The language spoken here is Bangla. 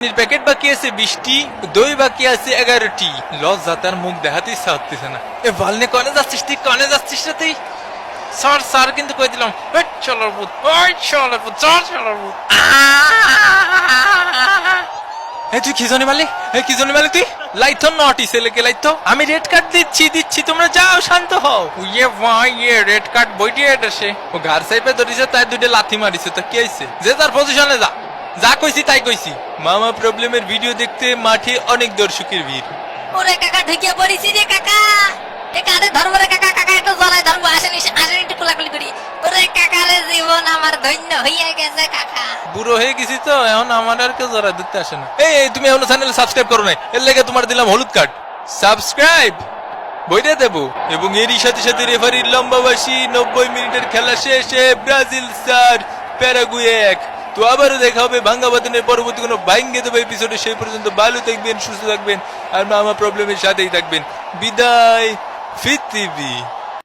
প্যাকেট বাকি আছে বিশটি দই বাকি আছে এগারোটি লস যাতার মুখ দেখাতে ইচ্ছা হতেছে না। এ বলনে কনে যাচ্ছিস তুই? কনে যাচ্ছিস না তুই? স্যার স্যার কিন্তু কই দিলাম। চলার ভূত ওই চলার ভূত চল চলার ভূত। এ তুই কি জানি মারলি? এ কি জানি মারলি তুই? লাইথো নটি, ছেলেকে লাইথো আমি রেড কার্ড দিচ্ছি দিচ্ছি, তোমরা যাও, শান্ত হও। ইয়ে ভাই ইয়ে রেড কার্ড বইটি এসে ও ঘর সাইপে ধরিছে, তাই দুটো লাথি মারিছে। তো কি হইছে? যে তার পজিশনে যা। যা কইছি তাই কইছি। মামা প্রবলেমের ভিডিও দেখতে মাঠে অনেক দর্শকের ভিড়। ওরে কাকা ঢুকিয়ে পড়িছি রে কাকা। এ কারে ধরবো রে কাকা? কাকা একটু জলায় ধরবো আসেন আসেন একটু কোলাকুলি করি। ওরে কাকা রে জীবন আমার ধন্য হইয়া গেছে কাকা। বুড়ো হয়ে গেছি তো এখন আমার আর কেউ জরা দিতে আসে না। এই এই, তুমি এখনও চ্যানেল সাবস্ক্রাইব করো নাই। এর লেগে তোমার দিলাম হলুদ কার্ড সাবস্ক্রাইব বইটা দেবো। এবং এরই সাথে সাথে রেফারির লম্বাবাসী নব্বই মিনিটের খেলা শেষে ব্রাজিল চার প্যারাগুয়ে এক। তো আবারও দেখা হবে, ভাঙ্গা বাদনের পরবর্তী কোনো বাইং গেতে হবে এপিসোডে সেই পর্যন্ত ভালো থাকবেন, সুস্থ থাকবেন, আর আমার প্রবলেমের সাথেই থাকবেন। বিদায় পৃথিবী